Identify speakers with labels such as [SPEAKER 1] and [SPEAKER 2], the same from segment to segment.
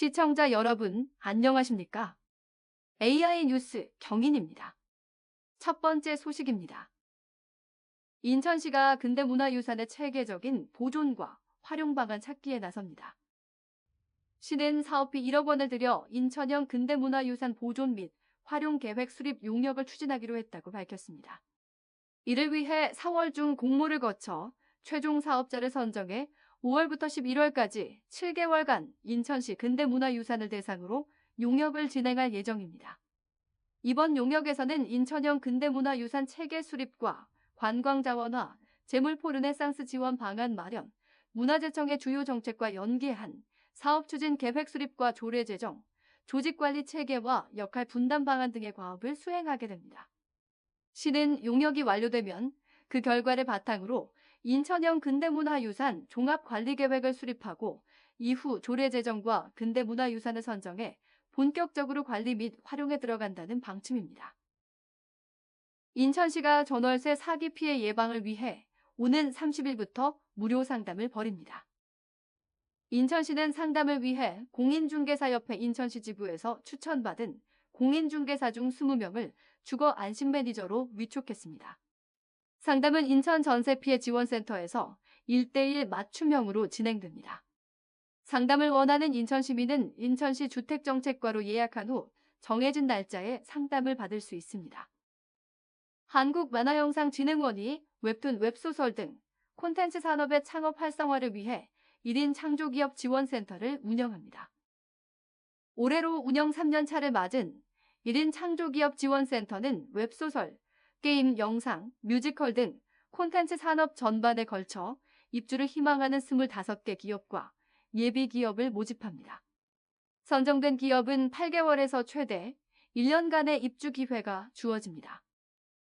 [SPEAKER 1] 시청자 여러분, 안녕하십니까? AI 뉴스 경인입니다. 첫 번째 소식입니다. 인천시가 근대문화유산의 체계적인 보존과 활용 방안 찾기에 나섭니다. 시는 사업비 1억 원을 들여 인천형 근대문화유산 보존 및 활용 계획 수립 용역을 추진하기로 했다고 밝혔습니다. 이를 위해 4월 중 공모를 거쳐 최종 사업자를 선정해 5월부터 11월까지 7개월간 인천시 근대문화유산을 대상으로 용역을 진행할 예정입니다. 이번 용역에서는 인천형 근대문화유산 체계 수립과 관광자원화, 재물포 르네상스 지원 방안 마련, 문화재청의 주요 정책과 연계한 사업 추진 계획 수립과 조례 제정, 조직관리 체계와 역할 분담 방안 등의 과업을 수행하게 됩니다. 시는 용역이 완료되면 그 결과를 바탕으로 인천형 근대문화유산 종합관리계획을 수립하고 이후 조례 제정과 근대문화유산을 선정해 본격적으로 관리 및 활용에 들어간다는 방침입니다. 인천시가 전월세 사기 피해 예방을 위해 오는 30일부터 무료 상담을 벌입니다. 인천시는 상담을 위해 공인중개사협회 인천시 지부에서 추천받은 공인중개사 중 20명을 주거 안심 매니저로 위촉했습니다. 상담은 인천 전세 피해 지원센터에서 1대1 맞춤형으로 진행됩니다. 상담을 원하는 인천 시민은 인천시 주택정책과로 예약한 후 정해진 날짜에 상담을 받을 수 있습니다. 한국만화영상진흥원이 웹툰, 웹소설 등 콘텐츠 산업의 창업 활성화를 위해 1인 창조기업 지원센터를 운영합니다. 올해로 운영 3년 차를 맞은 1인 창조기업 지원센터는 웹소설, 게임, 영상, 뮤지컬 등 콘텐츠 산업 전반에 걸쳐 입주를 희망하는 25개 기업과 예비 기업을 모집합니다. 선정된 기업은 8개월에서 최대 1년간의 입주 기회가 주어집니다.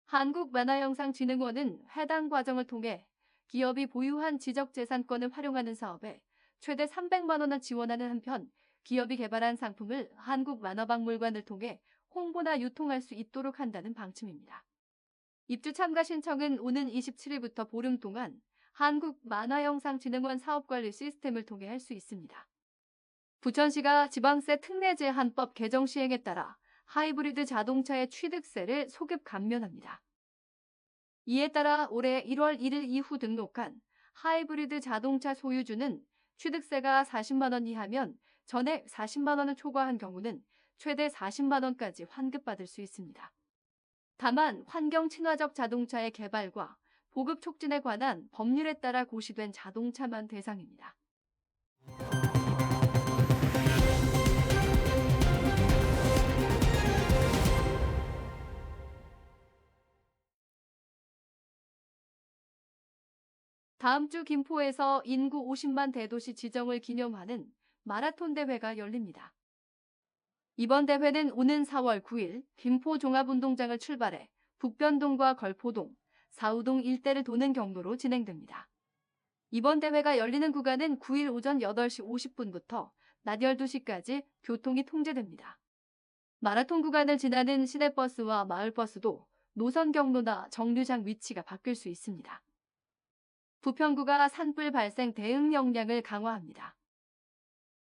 [SPEAKER 1] 한국만화영상진흥원은 해당 과정을 통해 기업이 보유한 지적재산권을 활용하는 사업에 최대 300만 원을 지원하는 한편 기업이 개발한 상품을 한국만화박물관을 통해 홍보나 유통할 수 있도록 한다는 방침입니다. 입주 참가 신청은 오는 27일부터 보름 동안 한국만화영상진흥원 사업관리 시스템을 통해 할 수 있습니다. 부천시가 지방세 특례 제 한법 개정 시행에 따라 하이브리드 자동차의 취득세를 소급 감면합니다. 이에 따라 올해 1월 1일 이후 등록한 하이브리드 자동차 소유주는 취득세가 40만 원 이하면 전액 40만 원을 초과한 경우는 최대 40만 원까지 환급받을 수 있습니다. 다만 환경 친화적 자동차의 개발과 보급 촉진에 관한 법률에 따라 고시된 자동차만 대상입니다. 다음 주 김포에서 인구 50만 대도시 지정을 기념하는 마라톤 대회가 열립니다. 이번 대회는 오는 4월 9일 김포 종합운동장을 출발해 북변동과 걸포동, 사우동 일대를 도는 경로로 진행됩니다. 이번 대회가 열리는 구간은 9일 오전 8시 50분부터 낮 12시까지 교통이 통제됩니다. 마라톤 구간을 지나는 시내버스와 마을버스도 노선 경로나 정류장 위치가 바뀔 수 있습니다. 부평구가 산불 발생 대응 역량을 강화합니다.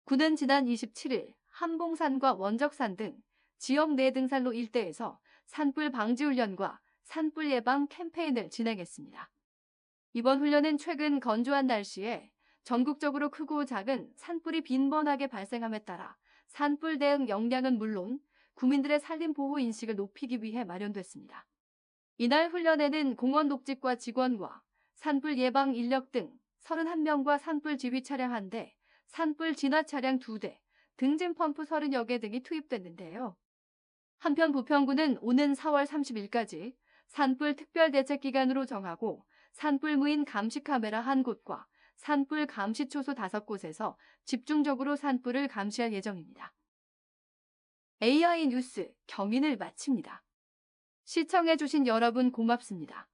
[SPEAKER 1] 구는 지난 27일 한봉산과 원적산 등 지역 내 등산로 일대에서 산불 방지 훈련과 산불 예방 캠페인을 진행했습니다. 이번 훈련은 최근 건조한 날씨에 전국적으로 크고 작은 산불이 빈번하게 발생함에 따라 산불 대응 역량은 물론 국민들의 산림 보호 인식을 높이기 위해 마련됐습니다. 이날 훈련에는 공원 녹직과 직원과 산불 예방 인력 등 31명과 산불 지휘 차량 1대, 산불 진화 차량 2대, 등진 펌프 30여 개 등이 투입됐는데요. 한편 부평구는 오는 4월 30일까지 산불 특별대책기간으로 정하고 산불 무인 감시 카메라 한 곳과 산불 감시 초소 5곳에서 집중적으로 산불을 감시할 예정입니다. AI 뉴스 경인을 마칩니다. 시청해주신 여러분 고맙습니다.